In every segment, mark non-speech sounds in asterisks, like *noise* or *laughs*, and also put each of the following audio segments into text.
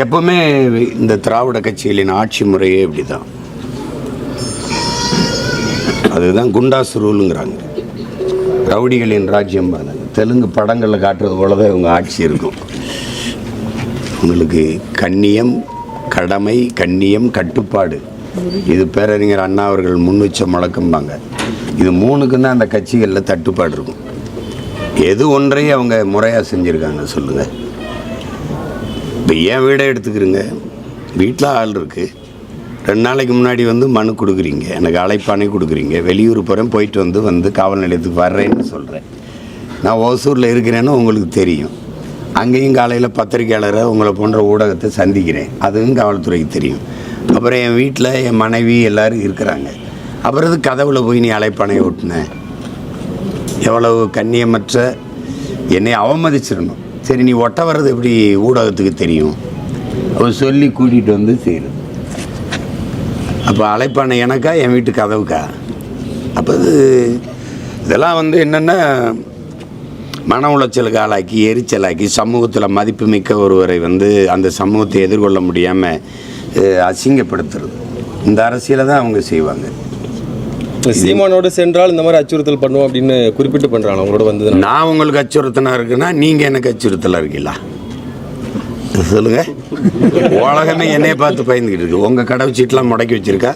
எப்பவுமே இந்த திராவிட கட்சிகளின் ஆட்சி முறையே இப்படி தான் அதுதான் குண்டாஸ் ரூலுங்கிறாங்க. ரவுடிகளின் ராஜ்யம் பாருங்க. தெலுங்கு படங்களில் காட்டுறது போல தான் இவங்க ஆட்சி இருக்கும். உங்களுக்கு கண்ணியம் கடமை கண்ணியம் கட்டுப்பாடு. இது பேரறிஞர் அண்ணா அவர்கள் முன் வச்ச முழக்கம்பாங்க இது மூணுக்கும் தான் அந்த கட்சிகளில் தட்டுப்பாடு இருக்கும். எது ஒன்றையும் அவங்க முறையாக செஞ்சுருக்காங்க சொல்லுங்கள் இப்போ ஏன் வீடை எடுத்துக்கிறங்க? வீட்டில் ஆள் இருக்குது ரெண்டு நாளைக்கு முன்னாடி வந்து மனு கொடுக்குறீங்க. எனக்கு அழைப்பானே கொடுக்குறீங்க. வெளியூர் போகிறேன் போயிட்டு வந்து வந்து காவல் நிலையத்துக்கு வர்றேன்னு சொல்கிறேன் நான் ஓசூரில் இருக்கிறேன்னு உங்களுக்கு தெரியும். அங்கேயும் காலையில் பத்திரிக்கையாளரை உங்களை போன்ற ஊடகத்தை சந்திக்கிறேன். அதுவும் காவல்துறைக்கு தெரியும். அப்புறம் என் வீட்டில் என் மனைவி எல்லோரும் இருக்கிறாங்க. அப்புறம் இது கதவுல போய் நீ அழைப்பானை ஓட்டின? எவ்வளவு கண்ணியமற்ற என்னை அவமதிச்சிடணும். சரி நீ ஒட்ட வர்றது எப்படி ஊடகத்துக்கு தெரியும்? அவர் சொல்லி கூட்டிகிட்டு வந்து செய்யுது அப்போ அழைப்பான எனக்கா என் வீட்டு கதவுக்கா? அப்போ இது இதெல்லாம் வந்து என்னென்னா மன உளைச்சலுக்கு ஆளாக்கி எரிச்சலாக்கி சமூகத்தில் மதிப்புமிக்க ஒருவரை வந்து அந்த சமூகத்தை எதிர்கொள்ள முடியாமல் அசிங்கப்படுத்துறது. இந்த அரசியலை தான் அவங்க செய்வாங்க. சீமானோடு சென்றால் இந்த மாதிரி அச்சுறுத்தல் பண்ணுவோம் அப்படின்னு குறிப்பிட்டு பண்றாங்க. அவங்களோட வந்தது நான் உங்களுக்கு அச்சுறுத்தனா இருக்குன்னா நீங்கள் எனக்கு அச்சுறுத்தலாக இருக்கீங்களா? சொல்லுங்க. உலகமே என்னைய பார்த்து பயந்துக்கிட்டு இருக்கு. உங்கள் கடவு சீட்டெலாம் முடக்கி வச்சிருக்கா?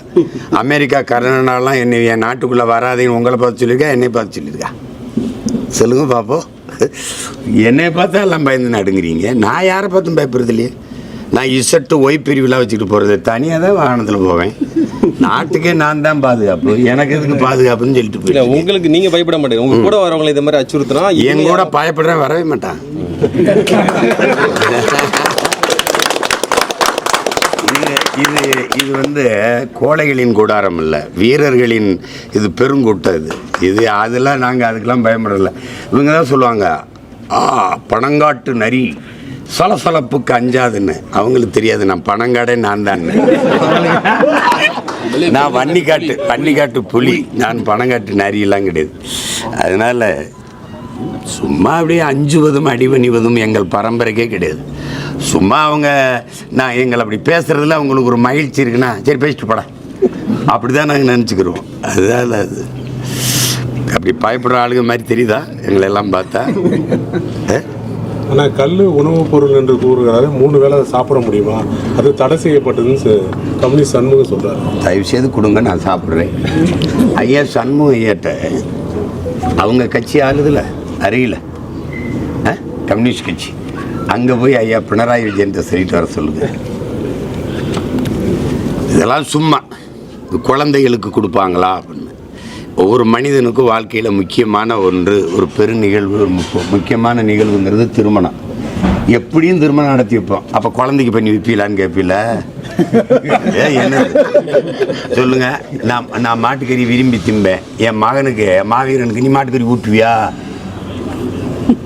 அமெரிக்கா கனடாலாம் என்னை என் நாட்டுக்குள்ளே வராதேன்னு உங்களை பார்த்து சொல்லியிருக்கா? என்னை பார்த்து சொல்லியிருக்கா? சொல்லுங்க பாப்போம். என்னை பார்த்தா எல்லாம் பயந்து நடுங்குறீங்க. நான் யாரை பார்த்தும் பயப்படுறது இல்லையே? நான் இசட்டு ஒய் பிரிவுலாம் வச்சுக்கிட்டு போகிறது தனியாக தான் வாகனத்தில் போவேன். நாட்டுக்கே நான் தான் பாதுகாப்பு. எனக்கு எதுக்கு பாதுகாப்புன்னு சொல்லிட்டு போயிட்டேன் உங்களுக்கு நீங்க பயப்பட மாட்டீங்க உங்க கூட வரவங்களை இந்த மாதிரி அச்சுறுத்தினா என் கூட பயப்படுற வரவே மாட்டான். இது இது இது வந்து கோழைகளின் கூடாரம் இல்லை. வீரர்களின் இது பெருங்கூட்டம் இது. இது அதெல்லாம் நாங்கள் அதுக்கெல்லாம் பயப்படலை இவங்க தான் சொல்லுவாங்க ஆ பணங்காட்டு நரி. சலசலப்புக்கு அஞ்சாதுன்னு. அவங்களுக்கு தெரியாது நான் பணங்காடே நான் தான் நான் வன்னிக்காட்டு வன்னிக்காட்டு புலி. நான் பணங்காட்டு நரியெல்லாம் கிடையாது. அதனால் சும்மா அப்படியே அஞ்சுவதும் அடிபணிவதும் எங்கள் பரம்பரைக்கே கிடையாது. சும்மா அவங்க நான் எங்களை அப்படி பேசுகிறதுல அவங்களுக்கு ஒரு மகிழ்ச்சி இருக்குன்னா சரி பேசிட்டு போடா. அப்படி தான் நாங்கள் நினச்சிக்கிறோம் அதுதான் அது. அப்படி பயப்படுற ஆளுங்க மாதிரி தெரியுதா? எங்களை எல்லாம் பார்த்தா? ஆ? ஆனால் கல் உணவுப் பொருள் என்று கூறுகிறாரு மூணு வேளை அதை சாப்பிட முடியுமா? அது தடை செய்யப்பட்டதுன்னு ச- கம்யூனிஸ்ட் சண்முகம் சொல்கிறார் தயவு செய்து கொடுங்க நான் சாப்பிட்றேன். ஐயா சண்முகம் ஐயாட்ட அவங்க கட்சி ஆளுதில்ல அறியல ஆ? கம்யூனிஸ்ட் கட்சி. அங்கே போய் ஐயா பினராயி விஜயன்ட்ட சொல்லிட்டு வர சொல்லுங்க. இதெல்லாம் சும்மா. குழந்தைகளுக்கு கொடுப்பாங்களா? ஒவ்வொரு மனிதனுக்கும் வாழ்க்கையில் முக்கியமான ஒன்று ஒரு பெரு நிகழ்வு ஒரு முக்கியமான நிகழ்வுங்கிறது திருமணம். எப்படியும் திருமணம் நடத்தி வைப்போம். அப்போ குழந்தைக்கு பண்ணி வைப்பீலான்னு கேட்பீல *laughs* ஏ, சொல்லுங்க. நான் நான் மாட்டுக்கறி விரும்பி திம்பேன். என் மகனுக்கு என் மாவீரனுக்கு நீ மாட்டுக்கறி ஊட்டுவியா?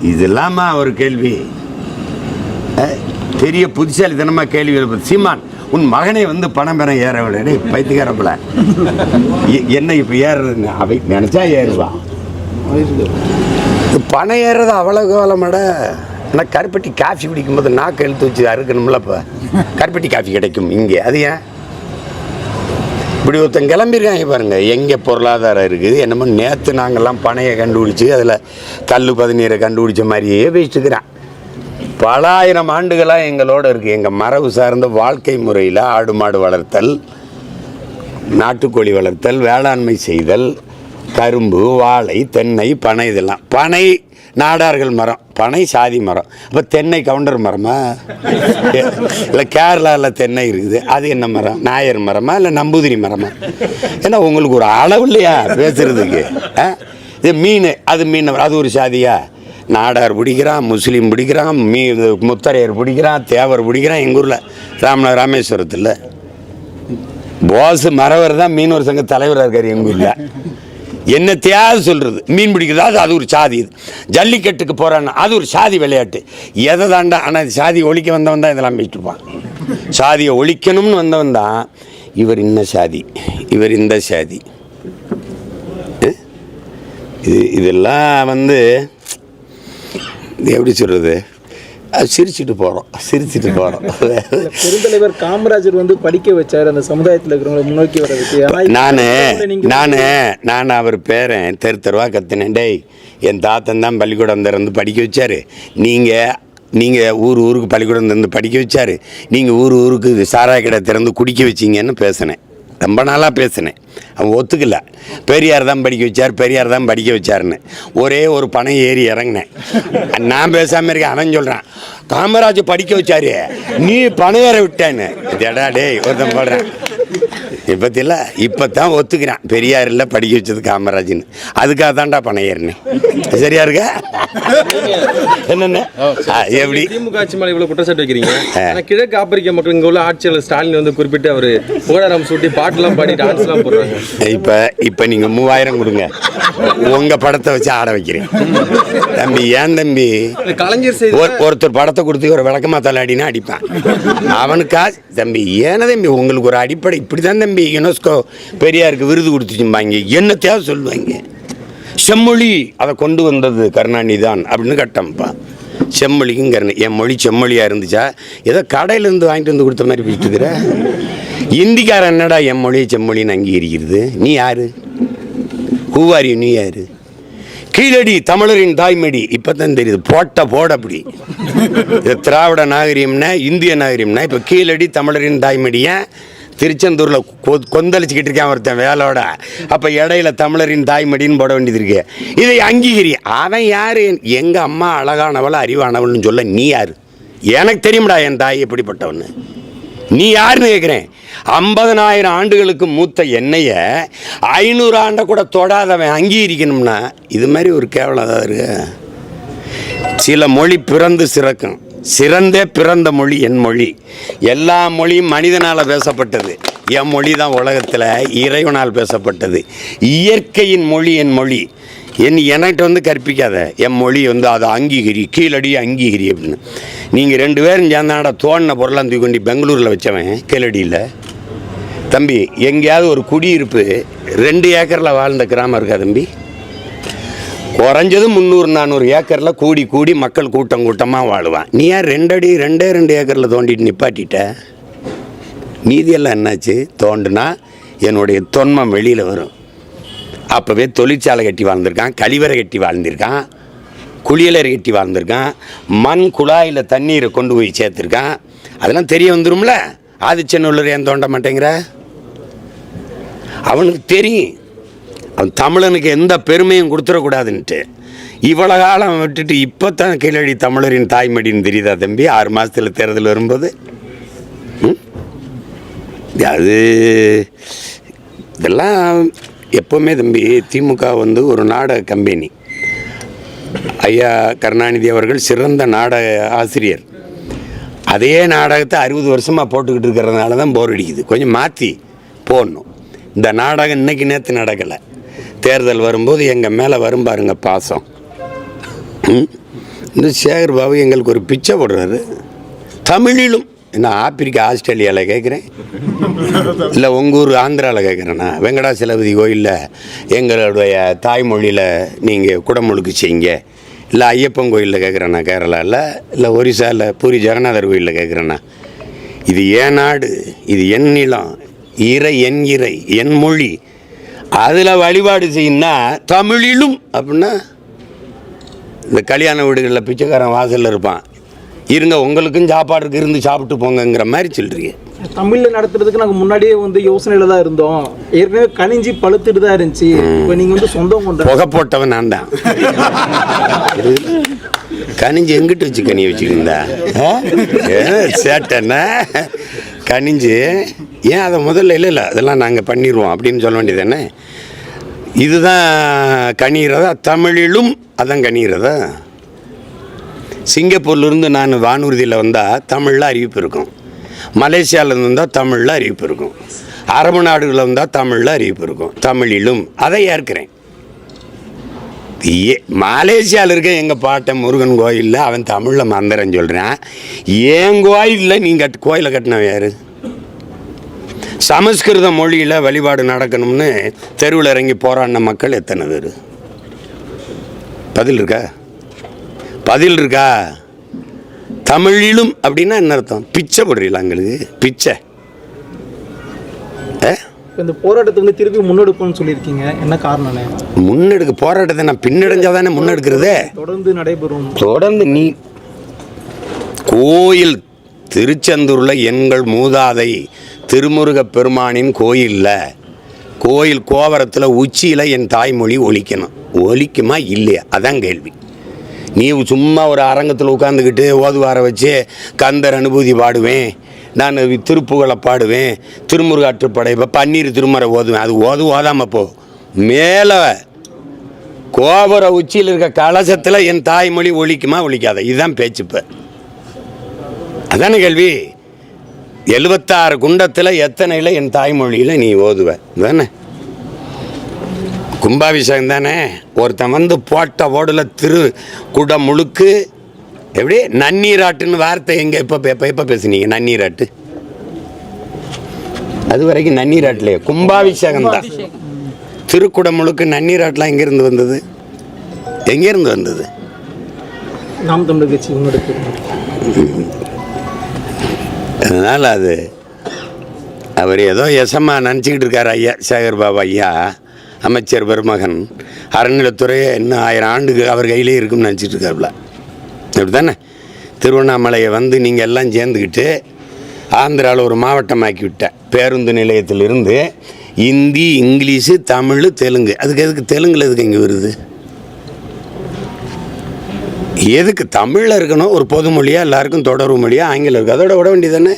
இதெல்லாமா ஒரு கேள்வி. பெரிய பெரிய புத்திசாலித்தனமாக கேள்வி சீமான் உன் மகனை வந்து பணம் பெற ஏற விடனே பைத்துக்காரப்பில் என்ன இப்போ ஏறுறதுங்க அவை நினச்சா ஏறுவா. பணம் ஏறுறது அவ்வளோ கோலமட. ஆனால் கருப்பட்டி காஃபி குடிக்கும்போது நாக்கு எழுத்து வச்சு அறுக்கணும்ல இப்போ கருப்பட்டி காஃபி கிடைக்கும் இங்கே. அது ஏன்? இப்படி ஒருத்தன் கிளம்பியிருக்காங்க பாருங்கள் எங்கே பொருளாதாரம் இருக்குது என்னமோ நேற்று நாங்கள்லாம் பனையை கண்டுபிடிச்சி அதில் கல் பதினீரை கண்டுபிடிச்ச மாதிரியே பேசிட்டு பல ஆயிரம் ஆண்டுகளாக எங்களோட இருக்குது எங்கள் மரபு சார்ந்த வாழ்க்கை முறையில் ஆடு மாடு வளர்த்தல் நாட்டுக்கோழி வளர்த்தல் வேளாண்மை செய்தல் கரும்பு வாழை தென்னை பனை இதெல்லாம். பனை நாடார்கள் மரம் பனை சாதி மரம். அப்போ தென்னை கவுண்டர் மரமா? இல்லை கேரளாவில் தென்னை இருக்குது. அது என்ன மரம்? நாயர் மரமா இல்லை நம்பூதிரி மரமா? ஏன்னா உங்களுக்கு ஒரு அளவு இல்லையா பேசுறதுக்கு? ஆ? இது மீன் அது மீன் அது ஒரு சாதியா? நாடார் பிடிக்கிறான் முஸ்லீம் பிடிக்கிறான் மீ இது முத்தரையர் பிடிக்கிறான் தேவர் பிடிக்கிறான் எங்கள் ஊரில்? ராமநாத ராமேஸ்வரத்தில். போஸ் மறவர் தான் மீனவர் சங்க தலைவராக இருக்கார் எங்கள் ஊரில். என்ன தேவை சொல்கிறது மீன் பிடிக்கிறது அது அது ஒரு சாதி இது. ஜல்லிக்கட்டுக்கு போகிறான்னு அது ஒரு சாதி விளையாட்டு. எதை தாண்டா ஆனால் சாதி ஒழிக்க வந்தவன் தான் இதெல்லாம் பேசிட்டுப்பான் சாதியை ஒழிக்கணும்னு வந்தவன் தான் இவர் இன்ன சாதி. இவர் இந்த சாதி. இது இதெல்லாம் வந்து இது எப்படி சொல்கிறது அது சிரிச்சிட்டு போகிறோம் சிரிச்சிட்டு *laughs* போகிறோம் பெருந்தலைவர் காமராஜர் வந்து படிக்க வச்சார். அந்த சமுதாயத்தில் இருக்கிறவங்களை முன்னோக்கி ஆனா இப்ப நான் நான் நான் அவர் பேரன் தெரு தெருவா கத்தினேன். டேய் என் தாத்தன் தான் பள்ளிக்கூடம் திறந்து படிக்க வச்சாரு. நீங்கள் நீங்கள் ஊர் ஊருக்கு பள்ளிக்கூடம் திறந்து படிக்க வச்சாரு. நீங்கள் ஊர் ஊருக்கு சாராய கடை திறந்து குடிக்க வச்சீங்கன்னு பேசினேன். ரொம்ப நாளாக பேசினேன். அவன் ஒத்துக்கல. பெரியார் தான் படிக்க வச்சார் பெரியார் தான் படிக்க வச்சாருன்னு. ஒரே ஒரு பணம் ஏறி இறங்கினேன். நான் பேசாமல் இருக்கேன் அவன் சொல்கிறான் காமராஜ் படிக்க வச்சாரு நீ பணம் ஏற விட்டேன்னு. இதடா டேய் ஒருத்தன் போடுறேன். இப்பத்தில இப்போ தான் ஒத்துக்கிறான். பெரியார் இல்லை படிக்க வச்சது காமராஜ்னு அதுக்காக தான்டா பணம் ஏறினேன் சரியா இருக்கா? என்னென்ன? எப்படி? திமுக ஆட்சி மேல இவ்வளவு குற்றச்சாட்டு வைக்கிறீங்க. கிழக்கு ஆப்பிரிக்க மக்கள் இங்க உள்ள ஆட்சியாளர் ஸ்டாலின் வந்து குறிப்பிட்டு அவரு புகழாரம் சூட்டி பாட்டுலாம் பாடி டான்ஸ் எல்லாம் போடுறாங்க இப்போ இப்போ நீங்கள் மூவாயிரம் கொடுங்க. உங்கள் படத்தை வச்சு ஆட வைக்கிறேன். தம்பி ஏன் தம்பி? கலைஞர் ஒருத்தர் படத்தை கொடுத்து ஒரு விளக்கமா தள்ளாடினா அடிப்பான். அவனுக்கா தம்பி ஏன தம்பி உங்களுக்கு ஒரு அடிப்படை இப்படி தான் தம்பி. யுனெஸ்கோ பெரியாருக்கு விருது கொடுத்துச்சும்பாங்க? என்னத்தையாவது சொல்லுவாங்க? செம்மொழி அதை கொண்டு வந்தது கருணாநிதி தான் அப்படின்னு கட்டம்ப்பா. செம்மொழிக்கும் கருணை என் மொழி செம்மொழியாக இருந்துச்சா? ஏதோ கடையிலேருந்து வாங்கிட்டு வந்து கொடுத்த மாதிரி பேசிட்டுக்கிற இந்திக்காரன் என்னடா என் மொழி செம்மொழின்னு அங்கீகரிக்கிறது? நீ யாரு? ஹூவாரி நீ யாரு? கீழடி தமிழரின் தாய்மடி. இப்போ தான் தெரியுது. போட்ட போட அப்படி. இது திராவிட நாகரிகம்னா இந்திய நாகரிகம்னா இப்போ கீழடி தமிழரின் தாய்மடியை? திருச்செந்தூரில் கொ கொந்தளிச்சுக்கிட்டு இருக்கான் ஒருத்தன் வேலோட. அப்போ இடையில தமிழரின் தாய்மடின்னு போட வேண்டியது இருக்கு. இதை அங்கீகரி அவன் யார்? எங்கள் அம்மா அழகானவள் அறிவானவள்னு சொல்ல நீ யார்? எனக்கு தெரியும்டா என் தாய் எப்படிப்பட்டவன்னு. நீ யாருன்னு கேட்குறேன் ஐம்பதனாயிரம் ஆண்டுகளுக்கு மூத்த என்னைய ஐநூறு ஆண்டை கூட தொடாதவன் அங்கீகரிக்கணும்னா இது மாதிரி ஒரு கேவலம் ஏதாவது இருக்கு? சில மொழி பிறந்து சிறக்கும். சிறந்தே பிறந்த மொழி என் மொழி. எல்லா மொழியும் மனிதனால் பேசப்பட்டது. என் மொழி தான் உலகத்தில் இறைவனால் பேசப்பட்டது. இயற்கையின் மொழி என் மொழி. என் என்கிட்ட வந்து கற்பிக்காத. என் மொழி வந்து அதை அங்கீகரி கீழடி அங்கீகரி அப்படின்னு. நீங்கள் ரெண்டு பேரும் சேர்ந்தாடா தோணின பொருளாக தூக்கி கொண்டு பெங்களூரில் வச்சவன் கீழடியில். தம்பி எங்கேயாவது ஒரு குடியிருப்பு ரெண்டு ஏக்கரில் வாழ்ந்த கிராமம் இருக்கா தம்பி? குறைஞ்சது முந்நூறு நானூறு ஏக்கரில் கூடி கூடி மக்கள் கூட்டம் கூட்டமாக வாழுவான். நீ ஏன் ரெண்டடி ரெண்டே ரெண்டு ஏக்கரில் தோண்டிட்டு நிப்பாட்டிட்ட? மீதியெல்லாம் என்னாச்சு? தோண்டுனா என்னுடைய தொன்மம் வெளியில் வரும். அப்போவே தொழிற்சாலை கட்டி வாழ்ந்திருக்கான் கழிவறை கட்டி வாழ்ந்திருக்கான் குளியலறை கட்டி வாழ்ந்திருக்கான் மண் குழாயில் தண்ணீரை கொண்டு போய் சேர்த்துருக்கான். அதெல்லாம் தெரிய வந்துரும்ல? ஆதிச்சநல்லூர் ஏன் தோண்ட மாட்டேங்கிற? அவனுக்கு தெரியும். தமிழனுக்கு எந்த பெருமையும் கொடுத்துடக்கூடாதுன்ட்டு. இவ்வளோ காலம் விட்டுட்டு இப்போ தான் கீழடி தமிழரின் தாய்மடின்னு தெரியுதா தம்பி? ஆறு மாதத்தில் தேர்தல் வரும்போது? அது இதெல்லாம் எப்போவுமே தம்பி திமுக வந்து ஒரு நாடக கம்பெனி. ஐயா கருணாநிதி அவர்கள் சிறந்த நாடக ஆசிரியர். அதே நாடகத்தை அறுபது வருஷமாக போட்டுக்கிட்டு இருக்கிறதுனால தான் போர் அடிக்குது. கொஞ்சம் மாற்றி போடணும். இந்த நாடகம் இன்னைக்கு நேற்று நடக்கலை. தேர்தல் வரும்போது எங்கள் மேலே வரும் பாருங்க பாசம். ம்? இந்த சேகர் பாபு எங்களுக்கு ஒரு பிச்சை போடுறாரு. தமிழிலும். நான் ஆப்பிரிக்கா ஆஸ்திரேலியாவில் கேட்குறேன் இல்லை உங்கள் ஊர் ஆந்திராவில் கேட்குறேண்ணா வெங்கடாசலபதி கோயிலில் எங்களுடைய தாய்மொழியில் நீங்கள் குடமுழுக்கு செய்யுங்க. இல்லை ஐயப்பன் கோயிலில் கேட்குறேண்ணா கேரளாவில் இல்லை ஒரிசாவில் பூரி ஜெகநாதர் கோயிலில் கேட்குறேண்ணா இது ஏன் நாடு? இது என் நிலம். இறை என் இறை என் மொழி. அதில் வழிபாடு செய்யணும்னா தமிழிலும் அப்படின்னா இந்த கல்யாண வீடுகளில் பிச்சைக்காரன் வாசலில் இருப்பான். இருங்க உங்களுக்கும் சாப்பாடு இருந்து சாப்பிட்டு போங்கங்கிற மாதிரி சொல்கிறீங்க தமிழ்ல நடத்துறதுக்கு நாங்க முன்னாடியே வந்து யோசனையில தான் இருந்தோம். ஏற்கனவே கனிஞ்சி பழுத்துட்டு தான் இருந்துச்சு. இப்போ நீங்க வந்து சொந்தம் கொண்ட புகை போட்டவன் நான் தான். கனிஞ்சு எங்கிட்டு வச்சு கனி வச்சுக்கிருந்தா சேட்டன்னா கனிஞ்சு ஏன் அதை முதல்ல இல்லை இல்லை அதெல்லாம் நாங்கள் பண்ணிடுவோம் அப்படின்னு சொல்ல வேண்டியது என்ன? இதுதான் கணிகிறதா தமிழிலும் அதான் கணிகிறதா சிங்கப்பூர்லேருந்து நான் வானூர்தியில் வந்தால் தமிழில் அறிவிப்பு இருக்கும். மலேசியாவிலேருந்து வந்தால் தமிழில் அறிவிப்பு இருக்கும். அரபு நாடுகளில் வந்தால் தமிழில் அறிவிப்பு இருக்கும். தமிழிலும் அதை ஏற்கிறேன். ஏ மலேசியாவில் இருக்க எங்கள் பாட்டன் முருகன் கோயிலில் அவன் தமிழில் மந்திரம் சொல்கிறான் என் கோயிலில் நீங்கள் கோயிலை கட்டினவன் யார்? சமஸ்கிருத மொழியில் வழிபாடு நடக்கணும்னு தெருவில் இறங்கி போராடின மக்கள் எத்தனை பேர்? பதில் இருக்கா? பதில் இருக்கா? தமிழிலும் அப்படின்னா என்ன அர்த்தம்? பிச்சை போடுறீங்களா எங்களுக்கு? பிச்சை. இந்த போராட்டத்தை வந்து திருப்பி முன்னெடுப்போம்னு சொல்லியிருக்கீங்க. என்ன காரணம்னே முன்னெடுக்க போராட்டத்தை நான் பின்னடைஞ்சா தானே முன்னெடுக்கிறதே? தொடர்ந்து நடைபெறும். தொடர்ந்து நீ கோயில் திருச்செந்தூரில் எங்கள் மூதாதை திருமுருகப் பெருமானின் கோயிலில் கோயில் கோவரத்தில் உச்சியில் என் தாய்மொழி ஒழிக்கணும் ஒழிக்குமா இல்லையா? அதான் கேள்வி. நீ சும்மா ஒரு அரங்கத்தில் உட்காந்துக்கிட்டு ஓதுவார வச்சு கந்தர் அனுபூதி பாடுவேன் நான் திருப்புகளை பாடுவேன் திருமுருகாற்றுப்படை இப்போ பன்னீர் திருமறை ஓதுவேன். அது ஓது ஓதாமல் போ. மேலே கோபுர உச்சியில் இருக்க கலசத்தில் என் தாய்மொழி ஒழிக்குமா ஒழிக்காத இதுதான் பேச்சு இப்போ அதானே கேள்வி? எழுபத்தாறு குண்டத்தில் எத்தனையில் என் தாய்மொழியில் நீ ஓதுவ? தானே? கும்பாபிஷேகம் தானே? ஒருத்தன் வந்து போட்ட ஓடில் திரு குடம் முழுக்கு எப்படி? நன்னீராட்டுன்னு வார்த்தை எங்கே எப்போ எப்போ எப்போ பேசுனீங்க? நன்னீராட்டு. அது வரைக்கும் நன்னீராட்டிலே கும்பாபிஷேகம் தான். திருக்குடம் முழுக்க நன்னீராட்டெலாம் எங்கேருந்து வந்தது? எங்கேருந்து வந்தது? நாம் தமிழர் கட்சி அதனால் அது அவர் ஏதோ எசமா நினச்சிக்கிட்டு இருக்கார் ஐயா சேகர் பாபு ஐயா அமைச்சர் பெருமகன். அறநிலைத்துறை இன்னும் ஆயிரம் ஆண்டுக்கு அவர் கையிலே இருக்கும்னு நினச்சிட்டு இருக்காருல அப்படி தானே திருவண்ணாமலையை வந்து நீங்கள் எல்லாம் சேர்ந்துக்கிட்டு ஆந்திராவில் ஒரு மாவட்டமாக்கி விட்டேன் பேருந்து நிலையத்திலிருந்து இந்தி இங்கிலீஷு தமிழ் தெலுங்கு. அதுக்கு எதுக்கு தெலுங்குல எதுக்கு இங்கே வருது? எதுக்கு தமிழில் இருக்கணும்? ஒரு பொது மொழியாக எல்லாருக்கும் தொடர்பு மொழியாக ஆங்கிலம் இருக்குது அதோட விட வேண்டியதானே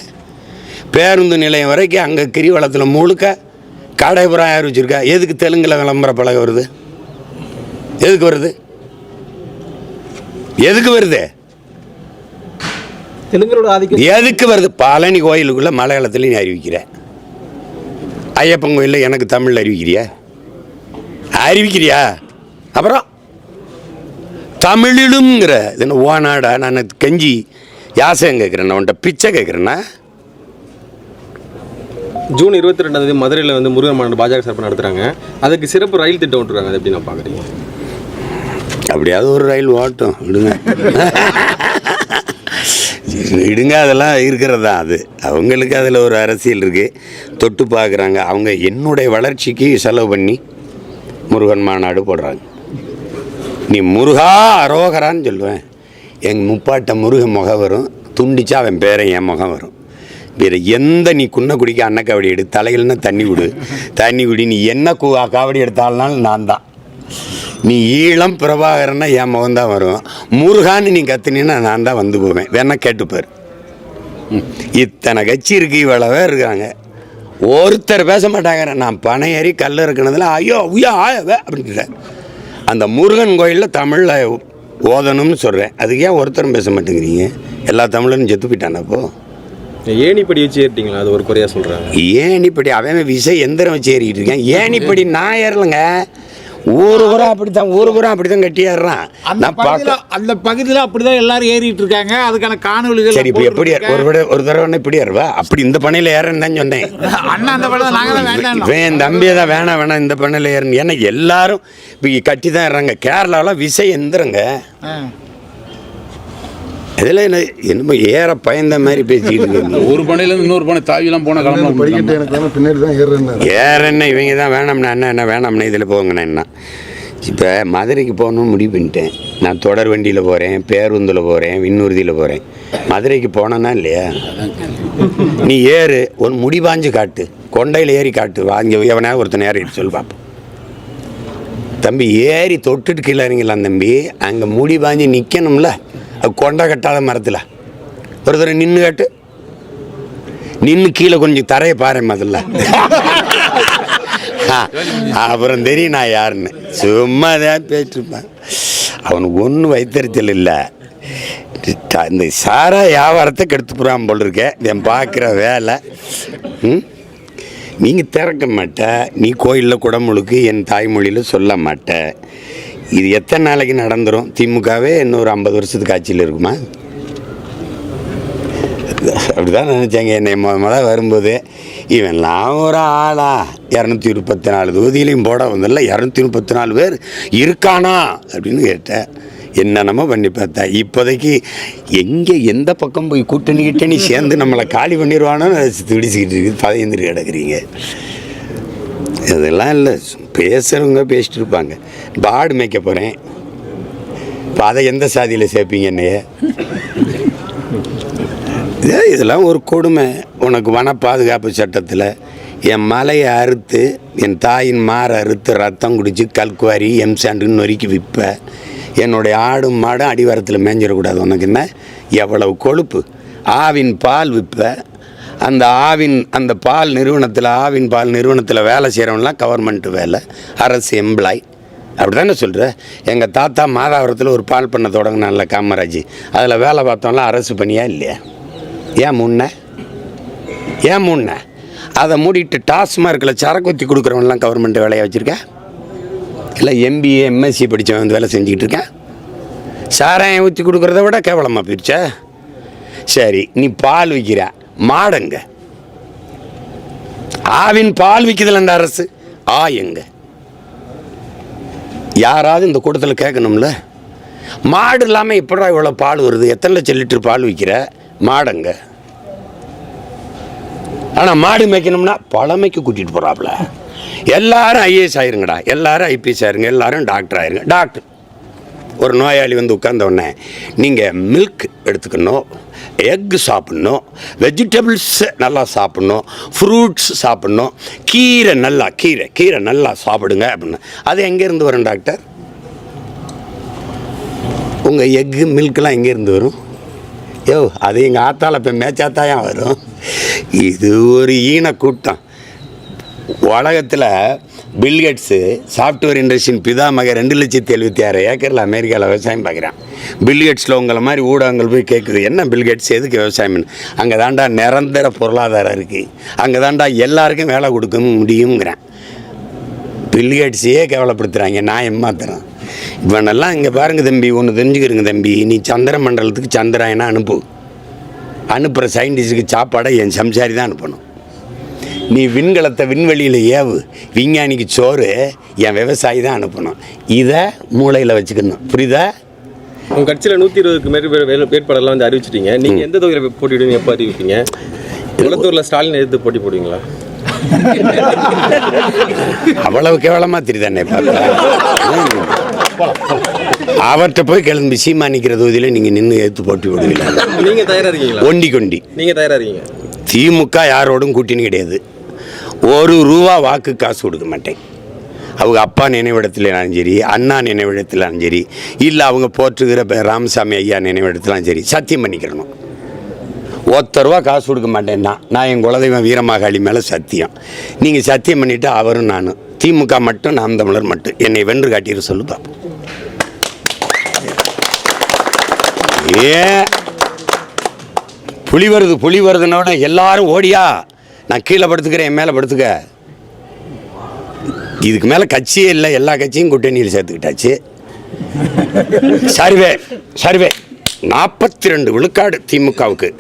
பேருந்து நிலையம் வரைக்கும் அங்கே கிரிவலத்தில் முழுக்க கடைபுறம் யார் வச்சுருக்கா? எதுக்கு தெலுங்கில் விளம்பர பழக வருது? எதுக்கு வருது? எதுக்கு வருது? தெலுங்கரோட ஆதிக்கம். எதுக்கு வருது? பழனி கோயிலுக்குள்ளே மலையாளத்தில் நீ அறிவிக்கிற. ஐயப்பன் கோயிலில் எனக்கு தமிழில் அறிவிக்கிறியா? அறிவிக்கிறியா? அப்புறம் தமிழிலுங்கிற இது என்ன ஓநாடா நான் கெஞ்சி யாசகம் கேட்குறேன் உன்ட்ட பிச்சை கேட்குறேன்னா? ஜூன் இருபத்தி ரெண்டாம் தேதி மதுரையில் வந்து முருகன் மாநாடு பாஜக சார்பாக நடத்துறாங்க. அதுக்கு சிறப்பு ரயில் திட்டம் விட்டுருக்காங்க அதை எப்படி நான் பார்க்குறீங்க? அப்படியாவது ஒரு ரயில் ஓட்டும். விடுங்க. விடுங்க அதெல்லாம் இருக்கிறது தான் அது. அவங்களுக்கு அதில் ஒரு அரசியல் இருக்குது தொட்டு பார்க்குறாங்க. அவங்க என்னுடைய வளர்ச்சிக்கு செலவு பண்ணி முருகன் மாநாடு போடுறாங்க. நீ முருகா அரோகரான்னு சொல்லுவேன். எங்கள் முப்பாட்ட முருகன் முகம் வரும். துண்டிச்சா அவன் பேரை என் முகம் வரும். வேறு எந்த நீ குன்ன குடிக்க அன்ன காவடி எடு. தலையில்னா தண்ணி விடு தண்ணி குடி. நீ என்ன கு காவடி எடுத்தாலும் நான் தான். நீ ஈழம் பிரபாகரன்னா என் முகம் தான் வரும். முருகான்னு நீ கத்துனீன்னா நான் தான் வந்து போவேன். வேணா கேட்டுப்பார் இத்தனை கட்சி இருக்கு இவ்வளவே இருக்காங்க. ஒருத்தர் பேச மாட்டாங்க. நான் பனை ஏறி கல் இருக்கிறதுல ஐயோ ஐயோ ஆயவே அப்படின்ட்டு அந்த முருகன் கோயிலில் தமிழில் ஓதணும்னு சொல்கிறேன் அதுக்கு ஏன் ஒருத்தரும் பேச மாட்டேங்கிறீங்க? எல்லா தமிழரும் செத்து போயிட்டானப்போ ஏணிப்படி வச்சு ஏறிட்டீங்களா? அது ஒரு குறையாக சொல்கிறாங்க ஏன் இப்படி அவன் விசை எந்திரம் வச்சு ஏறிக்கிட்டு இருக்கேன். ஏன் இப்படி நான் ஏறலைங்க. ஊரு பூரா அப்படித்தான் ஊரு பூரா அப்படித்தான் கட்டி ஏறுறான். அந்த நான் பகுதியில் பார்க்க அந்த பகுதியில் அப்படிதான் எல்லாரும் ஏறிட்டு இருக்காங்க அதுக்கான காணொலிகள் சரி இப்போ எப்படி ஒரு விட ஒரு தடவை இப்படி ஏறுவா? அப்படி இந்த பனையில் ஏறன்னு தான் சொன்னேன். அண்ணா அந்த படம் நாங்க தான் வேண்டாம் இவன் என் தம்பியை தான் வேணாம் வேணாம் இந்த பண்ணையில் ஏறணும் ஏன்னா எல்லாரும் இப்போ கட்டி தான் ஏறாங்க கேரளாவில் விசை எந்திரங்க. இதில் என்ன என்னமோ ஏற பயந்த மாதிரி பேசிக்கிட்டு இருக்காங்க ஒரு பனையிலேருந்து இன்னொரு பனை தாவிலாம் போனால் கிளம்பலாம் படிக்கட்டு எனக்கு பின்னாடி தான் ஏறுறேன் ஏற என்ன இவங்க தான் வேணாம்னா என்ன என்ன வேணாம்னா இதில் போங்கண்ணா என்ன இப்போ மதுரைக்கு போகணும்னு முடிவு பண்ணிட்டேன். நான் தொடர் வண்டியில் போகிறேன் பேருந்தில் போகிறேன் விண்ணூர்தியில் போகிறேன் மதுரைக்கு போனேன்னா இல்லையா? நீ ஏறு ஒரு முடி பாஞ்சு காட்டு. கொண்டையில் ஏறி காட்டு. வாங்கி எவனா ஒருத்தன் ஏறிட்டு சொல்லு பார்ப்போம் தம்பி ஏறி தொட்டுட்டு கீழே இறங்கிடலாம் தம்பி. அங்கே முடி பாஞ்சு நிற்கணும்ல கொண்டை கட்டாத மரத்தில். ஒரு தடவை நின்று காட்டு. நின்று கீழே கொஞ்சம் தரையை பாரு முதல்ல. ஆ, அப்புறம் தெரியும் நான் யாருன்னு. சும்மா தான் பேசிருப்பேன். அவனுக்கு ஒன்றும் வைத்தறிச்சல் இல்லை. இந்த சாரா வியாபாரத்தை கெடுத்து போகிறான் போல் இருக்கேன் என் பார்க்குற வேலை. ம்? நீங்கள் திறக்க மாட்ட. நீ கோயிலில் குடமுழுக்கு என் தாய்மொழியில் சொல்ல மாட்ட. இது எத்தனை நாளைக்கு நடந்துடும் திமுகவே இன்னொரு ஐம்பது வருஷத்துக்கு ஆட்சியில் இருக்குமா? அப்படிதான் நினச்சாங்க. என்னை முத முத வரும்போது இவன்லாம் ஒரு ஆளா? இரநூத்தி முப்பத்தி நாலு தொகுதியிலையும் போட வந்ததில்ல இரநூத்தி முப்பத்தி நாலு பேர் இருக்கானா? அப்படின்னு கேட்டேன். என்னென்னமோ பண்ணி பார்த்தா இப்போதைக்கு எங்கே எந்த பக்கம் போய் கூட்டணி கிட்டணி சேர்ந்து நம்மளை காலி பண்ணிடுவானோ துடிச்சுக்கிட்டு இருக்குது பதையந்துட்டு கிடக்குறீங்க. இதெல்லாம் இல்லை. பேசுகிறவங்க பேசிட்டு இருப்பாங்க. இப்போ ஆடு மேய்க்க போகிறேன் இப்போ அதை எந்த சாதியில் சேர்ப்பீங்க என்னைய? இதெல்லாம் ஒரு கொடுமை. உனக்கு வன பாதுகாப்பு சட்டத்தில் என் மலையை அறுத்து என் தாயின் மாரை அறுத்து ரத்தம் குடித்து கல்குவாரி எம்சாண்டுன்னு நொறுக்கி விற்பேன் என்னுடைய ஆடும் மாடும் அடிவாரத்தில் மேஞ்சிடக்கூடாது. உனக்கு என்ன? எவ்வளவு கொழுப்பு. ஆவின் பால் விற்ப அந்த ஆவின் அந்த பால் நிறுவனத்தில் ஆவின் பால் நிறுவனத்தில் வேலை செய்கிறவன்லாம் கவர்மெண்ட் வேலை அரசு எம்ப்ளாய் அப்படி தானே சொல்கிற எங்கள் தாத்தா மாதாவரத்தில் ஒரு பால் பண்ண தொடங்கினான்ல காமராஜ். அதில் வேலை பார்த்தோம்லாம் அரசு பணியா இல்லையா? ஏன் முன்ன? ஏன் முன்ன? அதை மூடிட்டு டாஸ்மார்க்கில் சரக்கு ஊற்றி கொடுக்குறவன்லாம் கவர்மெண்ட் வேலையை வச்சுருக்கேன் இல்லை எம்பிஏ எம்எஸ்சி படித்தவன் வந்து வேலை செஞ்சுக்கிட்டு இருக்கேன்? சாராயம் ஊற்றி கொடுக்குறத விட கேவலமாக போயிடுச்சா? சரி நீ பால் விற்கிற மாடுங்க. ஆவின் பால் விற்குதுல இந்த அரசு. ஆ எங்க யாராவது இந்த கூட்டத்தில் கேட்கணும்ல? மாடு இல்லாமல் எப்படா இவ்வளோ பால் வருது? எத்தனை லட்சம் லிட்டர் பால் விற்கிற மாடுங்க. ஆனால் மாடு மேய்க்கணும்னா பழமைக்கு கூட்டிகிட்டு போகிறாப்புல எல்லாரும் ஐஏஎஸ் ஆயிருங்கடா. எல்லாரும் ஐபிஎஸ் ஆயிருங்க. எல்லாரும் டாக்டர் ஆயிருங்க. டாக்டர் ஒரு நோயாளி வந்து உட்கார்ந்த உடனே நீங்கள் மில்க் எடுத்துக்கணும் எக் சாப்பிட்ணும் வெஜிடபிள்ஸ் நல்லா சாப்பிட்ணும் ஃப்ரூட்ஸ் சாப்பிட்ணும் கீரை நல்லா கீரை கீரை நல்லா சாப்பிடுங்க அப்படின்னு. அது எங்கேருந்து வரும் டாக்டர்? உங்கள் எக்கு மில்க்லாம் எங்கேருந்து வரும்? யோ அது எங்கள் ஆத்தால் இப்போ மேய்ச்சாத்தாயா வரும்? இது ஒரு ஈன கூட்டம் உலகத்தில் பில்கேட்ஸு சாஃப்ட்வேர் இண்டஸ்ட்ரியின் பிதாமக ரெண்டு லட்சத்தி எழுபத்தி ஆறு ஏக்கரில் அமெரிக்காவில் விவசாயம் பார்க்குறான். பில்கேட்ஸில் உங்களை மாதிரி ஊடகங்கள் போய் கேட்குது என்ன பில்கேட்ஸ் எதுக்கு விவசாயம் அங்கே தாண்டா நிரந்தர பொருளாதாரம் இருக்குது அங்கே தாண்டா எல்லாருக்கும் வேலை கொடுக்க முடியுங்கிறேன் பில்கேட்ஸையே கேவலப்படுத்துகிறாங்க நான் ஏமாத்துறேன். இவனெல்லாம் இங்கே பாருங்கள் தம்பி ஒன்று தெரிஞ்சுக்கிறங்க தம்பி. நீ சந்திர மண்டலத்துக்கு சந்திராயனா அனுப்பு. அனுப்புகிற சயின்டிஸ்ட்டுக்கு சாப்பாடை என் சம்சாரி தான் அனுப்பணும். நீ விண்கலத்தை விண்வெளியில் ஏவு. விஞ்ஞானிக்கு சோறு என் விவசாயி தான் அனுப்பணும். இதை மூளையில் வச்சுக்கணும். புரியுதா? உங்க கட்சியில நூத்தி இருபதுக்கு மேற்பட்ட வே- வேட்பாளர்லாம் வந்து அறிவிச்சிட்டீங்க. நீங்க எந்த தொகுதியில் போட்டியிடுவீங்க எப்போ அறிவிப்பீங்க? குளத்தூர்ல ஸ்டாலின் எதிர்த்து போட்டி போடுவீங்களா? அவ்வளவு கேவலமாக தெரியுதானே அவர்கிட்ட போய் கிளம்பி சீமா நிற்கிற தொகுதியில் நீங்கள் நின்று எடுத்து போட்டி விடுவீங்க நீங்க தயாரா இருக்கீங்களா? ஒண்டி கொண்டி நீங்க தயாரா இருக்கீங்க? திமுக யாரோடும் கூட்டணி கிடையாது. ஒரு ரூபா வாக்கு காசு கொடுக்க மாட்டேன். அவங்க அப்பா நினைவிடத்துலனாலும் சரி அண்ணா நினைவிடத்திலும் சரி இல்லை அவங்க போற்றுகிற ராமசாமி ஐயா நினைவிடத்திலும் சரி சத்தியம் பண்ணிக்கிறணும். ஒத்த ரூபா காசு கொடுக்க மாட்டேன்னா நான் என் குலதெய்வம் வீரமாகாளி மேலே சத்தியம். நீங்கள் சத்தியம் பண்ணிவிட்டு அவரும் நானும். திமுக மட்டும் நாம் தமிழர் மட்டும். என்னை வென்று காட்டிட்டு சொல்லு பார்ப்போம் ஏன்? புலி வருது புலி வருதுன்னோட எல்லாரும் ஓடியா? நான் கீழே படுத்துக்கிறேன் என் மேலே படுத்துக்க. இதுக்கு மேலே கட்சியே இல்லை எல்லா கட்சியும் கூட்டணியில் சேர்த்துக்கிட்டாச்சு. Survey survey. நாற்பத்தி ரெண்டு விழுக்காடு திமுகவுக்கு.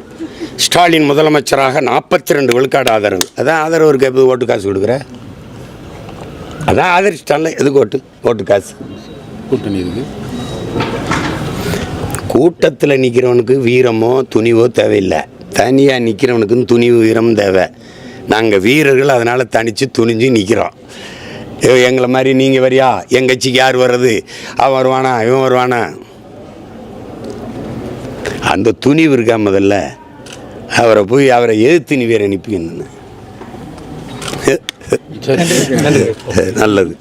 ஸ்டாலின் முதலமைச்சராக நாற்பத்தி ரெண்டு விழுக்காடு ஆதரவு. அதான் ஆதரவுக்கு எப்போ ஓட்டு காசு கொடுக்குற? அதான் ஆதரிச்சிட்டான்ல எதுக்கு ஓட்டு ஓட்டு காசு? கூட்டணி இருக்கு. கூட்டத்தில் நிற்கிறவனுக்கு வீரமோ துணிவோ தேவையில்லை. தனியாக நிற்கிறவனுக்கு துணிவு வீரம் தேவை. நாங்கள் வீரர்கள் அதனால் தனித்து துணிஞ்சு நிற்கிறோம் எங்களை மாதிரி நீங்கள் வரியா? என் கட்சிக்கு யார் வர்றது? அவன் வருவானா? இவன் வருவானா? அந்த துணிவு இருக்கா முதல்ல? அவரை போய் அவரை எதிர்த்து நீ வேற அனுப்பிக்கணும் நல்லது.